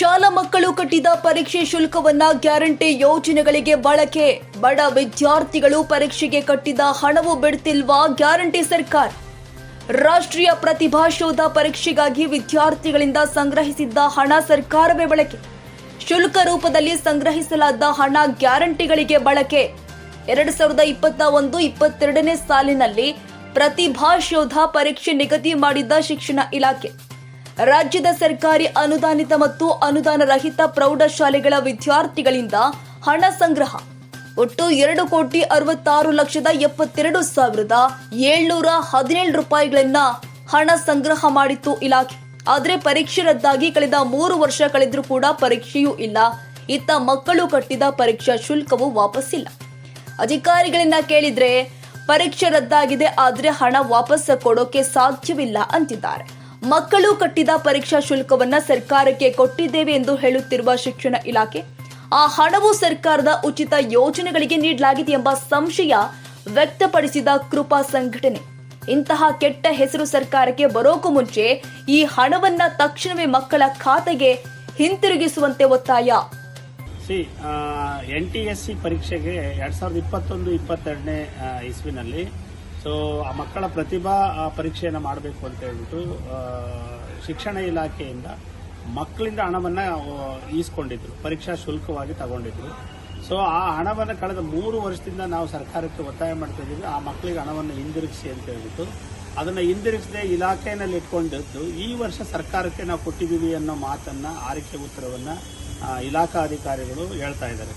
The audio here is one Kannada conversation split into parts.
ಶಾಲಾ ಮಕ್ಕಳು ಕಟ್ಟಿದ ಪರೀಕ್ಷೆ ಶುಲ್ಕವನ್ನ ಗ್ಯಾರಂಟಿ ಯೋಜನೆಗಳಿಗೆ ಬಳಕೆ. ಬಡ ವಿದ್ಯಾರ್ಥಿಗಳು ಪರೀಕ್ಷೆಗೆ ಕಟ್ಟಿದ ಹಣವು ಬಿಡ್ತಿಲ್ವಾ ಗ್ಯಾರಂಟಿ ಸರ್ಕಾರ? ರಾಷ್ಟ್ರೀಯ ಪ್ರತಿಭಾ ಶೋಧ ಪರೀಕ್ಷೆಗಾಗಿ ವಿದ್ಯಾರ್ಥಿಗಳಿಂದ ಸಂಗ್ರಹಿಸಿದ್ದ ಹಣ ಸರ್ಕಾರವೇ ಬಳಕೆ. ಶುಲ್ಕ ರೂಪದಲ್ಲಿ ಸಂಗ್ರಹಿಸಲಾದ ಹಣ ಗ್ಯಾರಂಟಿಗಳಿಗೆ ಬಳಕೆ. ಎರಡ್ ಸಾವಿರದ ಇಪ್ಪತ್ತ ಒಂದು ಇಪ್ಪತ್ತೆರಡನೇ ಸಾಲಿನಲ್ಲಿ ಪ್ರತಿಭಾ ಶೋಧ ಪರೀಕ್ಷೆ ನಿಗದಿ ಮಾಡಿದ್ದ ಶಿಕ್ಷಣ ಇಲಾಖೆ. ರಾಜ್ಯದ ಸರ್ಕಾರಿ ಅನುದಾನಿತ ಮತ್ತು ಅನುದಾನ ರಹಿತ ಪ್ರೌಢಶಾಲೆಗಳ ವಿದ್ಯಾರ್ಥಿಗಳಿಂದ ಹಣ ಸಂಗ್ರಹ. ಒಟ್ಟು ಎರಡು ಕೋಟಿ ಅರವತ್ತಾರು ಲಕ್ಷದ ಎಪ್ಪತ್ತೆರಡು ಸಾವಿರದ ಏಳ್ನೂರ ಹದಿನೇಳು ರೂಪಾಯಿಗಳನ್ನ ಹಣ ಸಂಗ್ರಹ ಮಾಡಿತ್ತು ಇಲಾಖೆ. ಆದರೆ ಪರೀಕ್ಷೆ ರದ್ದಾಗಿ ಕಳೆದ ಮೂರು ವರ್ಷ ಕಳೆದರೂ ಕೂಡ ಪರೀಕ್ಷೆಯೂ ಇಲ್ಲ. ಇತ್ತ ಮಕ್ಕಳು ಕಟ್ಟಿದ ಪರೀಕ್ಷಾ ಶುಲ್ಕವು ವಾಪಸ್ಸಿಲ್ಲ. ಅಧಿಕಾರಿಗಳನ್ನ ಕೇಳಿದ್ರೆ ಪರೀಕ್ಷೆ ರದ್ದಾಗಿದೆ, ಆದ್ರೆ ಹಣ ವಾಪಸ್ ಕೊಡೋಕೆ ಸಾಧ್ಯವಿಲ್ಲ ಅಂತಿದ್ದಾರೆ. ಮಕ್ಕಳು ಕಟ್ಟಿದ ಪರೀಕ್ಷಾ ಶುಲ್ಕವನ್ನ ಸರ್ಕಾರಕ್ಕೆ ಕೊಟ್ಟಿದ್ದೇವೆ ಎಂದು ಹೇಳುತ್ತಿರುವ ಶಿಕ್ಷಣ ಇಲಾಖೆ, ಆ ಹಣವು ಸರ್ಕಾರದ ಉಚಿತ ಯೋಜನೆಗಳಿಗೆ ನೀಡಲಾಗಿದೆ ಎಂಬ ಸಂಶಯ ವ್ಯಕ್ತಪಡಿಸಿದ ಕೃಪಾ ಸಂಘಟನೆ. ಇಂತಹ ಕೆಟ್ಟ ಹೆಸರು ಸರ್ಕಾರಕ್ಕೆ ಬರೋಕು ಮುಂಚೆ ಈ ಹಣವನ್ನ ತಕ್ಷಣವೇ ಮಕ್ಕಳ ಖಾತೆಗೆ ಹಿಂತಿರುಗಿಸುವಂತೆ ಒತ್ತಾಯ. ಎನ್ ಟಿ ಎಸ್ ಸಿ ಪರೀಕ್ಷೆಗೆ ಎರಡ್ ಸಾವಿರದ ಇಪ್ಪತ್ತೊಂದು, ಇಪ್ಪತ್ತೆರಡನೇ ಇಸ್ವಿನಲ್ಲಿ ಸೊ ಆ ಮಕ್ಕಳ ಪ್ರತಿಭಾ ಪರೀಕ್ಷೆಯನ್ನು ಮಾಡಬೇಕು ಅಂತ ಹೇಳ್ಬಿಟ್ಟು ಶಿಕ್ಷಣ ಇಲಾಖೆಯಿಂದ ಮಕ್ಕಳಿಂದ ಹಣವನ್ನು ಈಸ್ಕೊಂಡಿದ್ರು. ಪರೀಕ್ಷಾ ಶುಲ್ಕವಾಗಿ ತಗೊಂಡಿದ್ರು. ಸೊ ಆ ಹಣವನ್ನು ಕಳೆದ ಮೂರು ವರ್ಷದಿಂದ ನಾವು ಸರ್ಕಾರಕ್ಕೆ ಒತ್ತಾಯ ಮಾಡ್ತಾ ಇದ್ದೀವಿ. ಆ ಮಕ್ಕಳಿಗೆ ಹಣವನ್ನು ಹಿಂದಿರುಗಿಸಿ ಅಂತ ಹೇಳ್ಬಿಟ್ಟು, ಅದನ್ನು ಹಿಂದಿರುಗಿಸದೆ ಇಲಾಖೆಯಲ್ಲಿ ಇಟ್ಕೊಂಡಿದ್ದು, ಈ ವರ್ಷ ಸರ್ಕಾರಕ್ಕೆ ನಾವು ಕೊಟ್ಟಿದ್ದೀವಿ ಅನ್ನೋ ಮಾತನ್ನು, ಆರಿಕೆ ಉತ್ತರವನ್ನು ಇಲಾಖಾ ಅಧಿಕಾರಿಗಳು ಹೇಳ್ತಾ ಇದ್ದಾರೆ.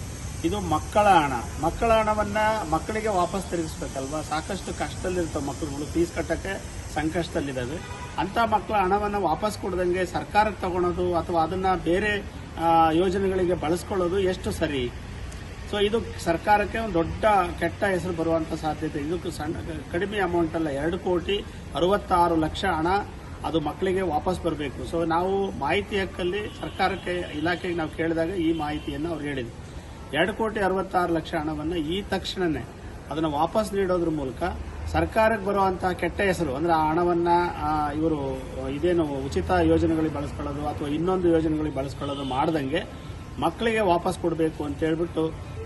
ಇದು ಮಕ್ಕಳ ಹಣ. ಮಕ್ಕಳ ಹಣವನ್ನ ಮಕ್ಕಳಿಗೆ ವಾಪಸ್ ತಿರುಗಿಸ್ಬೇಕಲ್ವಾ? ಸಾಕಷ್ಟು ಕಷ್ಟದಲ್ಲಿರ್ತವೆ ಮಕ್ಕಳುಗಳು. ಫೀಸ್ ಕಟ್ಟಕ್ಕೆ ಸಂಕಷ್ಟದಲ್ಲಿದ್ದಾವೆ. ಅಂತ ಮಕ್ಕಳ ಹಣವನ್ನು ವಾಪಸ್ ಕೊಡದಂಗೆ ಸರ್ಕಾರಕ್ಕೆ ತಗೊಳೋದು ಅಥವಾ ಅದನ್ನ ಬೇರೆ ಯೋಜನೆಗಳಿಗೆ ಬಳಸ್ಕೊಳ್ಳೋದು ಎಷ್ಟು ಸರಿ? ಸೊ ಇದು ಸರ್ಕಾರಕ್ಕೆ ಒಂದು ದೊಡ್ಡ, ಕೆಟ್ಟ ಹೆಸರು ಬರುವಂತ ಸಾಧ್ಯತೆ. ಇದಕ್ಕೆ ಸಣ್ಣ, ಕಡಿಮೆ ಅಮೌಂಟ್ ಅಲ್ಲ, ಎರಡು ಕೋಟಿ ಅರವತ್ತಾರು ಲಕ್ಷ ಹಣ ಅದು ಮಕ್ಕಳಿಗೆ ವಾಪಸ್ ಬರಬೇಕು. ಸೊ ನಾವು ಮಾಹಿತಿ ಹಕ್ಕಲ್ಲಿ ಸರ್ಕಾರಕ್ಕೆ, ಇಲಾಖೆಗೆ ನಾವು ಕೇಳಿದಾಗ ಈ ಮಾಹಿತಿಯನ್ನು ಅವ್ರು ಹೇಳಿದ್ರು. ಎರಡು ಕೋಟಿ ಅರವತ್ತಾರು ಲಕ್ಷ ಹಣವನ್ನು ಈ ತಕ್ಷಣನೇ ಅದನ್ನು ವಾಪಸ್ ನೀಡೋದ್ರ ಮೂಲಕ ಸರ್ಕಾರಕ್ಕೆ ಬರುವಂತಹ ಕೆಟ್ಟ ಹೆಸರು, ಅಂದ್ರೆ ಆ ಹಣವನ್ನು ಇವರು ಇದೇನು ಉಚಿತ ಯೋಜನೆಗಳಿಗೆ ಬಳಸ್ಕೊಳ್ಳೋದು ಅಥವಾ ಇನ್ನೊಂದು ಯೋಜನೆಗಳಿಗೆ ಬಳಸ್ಕೊಳ್ಳೋದು ಮಾಡ್ದಂಗೆ ಮಕ್ಕಳಿಗೆ ವಾಪಸ್ ಕೊಡಬೇಕು ಅಂತ ಹೇಳ್ಬಿಟ್ಟು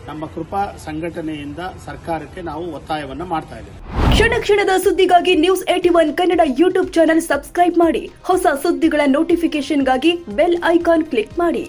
ನಮ್ಮ ಕೃಪಾ ಸಂಘಟನೆಯಿಂದ ಸರ್ಕಾರಕ್ಕೆ ನಾವು ಒತ್ತಾಯವನ್ನ ಮಾಡ್ತಾ ಇದ್ದೀವಿ. ಕ್ಷಣ ಕ್ಷಣದ ಸುದ್ದಿಗಾಗಿ news eighty one Kannada YouTube channel subscribe ಮಾಡಿ. ಹೊಸ ಸುದ್ದಿಗಳ ನೋಟಿಫಿಕೇಶನ್ಗಾಗಿ ಬೆಲ್ ಐಕಾನ್ ಕ್ಲಿಕ್ ಮಾಡಿ.